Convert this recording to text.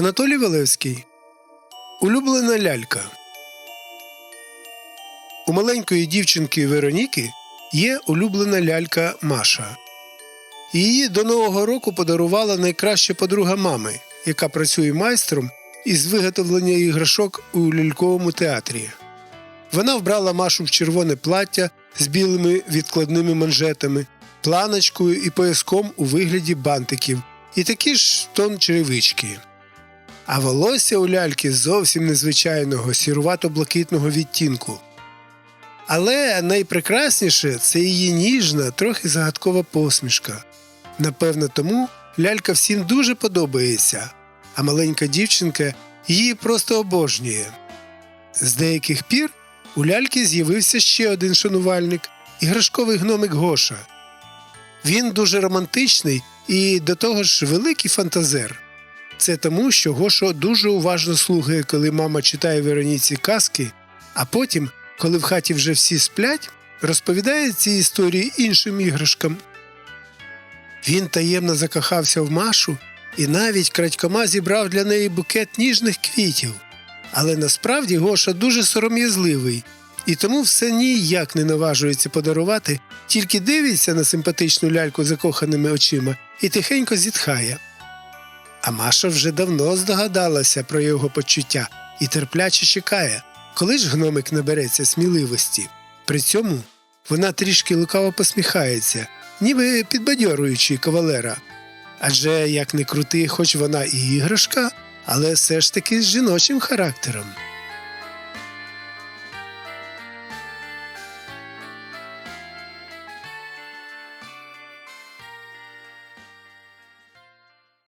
Анатолій Валевський. Улюблена лялька. У маленької дівчинки Вероніки є улюблена лялька Маша. Її до Нового року подарувала найкраща подруга мами, яка працює майстром із виготовлення іграшок у ляльковому театрі. Вона вбрала Машу в червоне плаття з білими відкладними манжетами, планочкою і пояском у вигляді бантиків, і такі ж тон черевички. А волосся у ляльки зовсім незвичайного сірувато-блакитного відтінку. Але найпрекрасніше це її ніжна, трохи загадкова посмішка. Напевно, тому лялька всім дуже подобається, а маленька дівчинка її просто обожнює. З деяких пір у ляльки з'явився ще один шанувальник іграшковий гномик Гоша. Він дуже романтичний і до того ж великий фантазер. Це тому, що Гошо дуже уважно слухає, коли мама читає Вероніці казки, а потім, коли в хаті вже всі сплять, розповідає ці історії іншим іграшкам. Він таємно закохався в Машу і навіть крадькома зібрав для неї букет ніжних квітів. Але насправді Гоша дуже сором'язливий і тому все ніяк не наважується подарувати, тільки дивиться на симпатичну ляльку закоханими очима і тихенько зітхає. А Маша вже давно здогадалася про його почуття і терпляче чекає, коли ж гномик набереться сміливості. При цьому вона трішки лукаво посміхається, ніби підбадьоруючи кавалера. Адже як не крути, хоч вона і іграшка, але все ж таки з жіночим характером.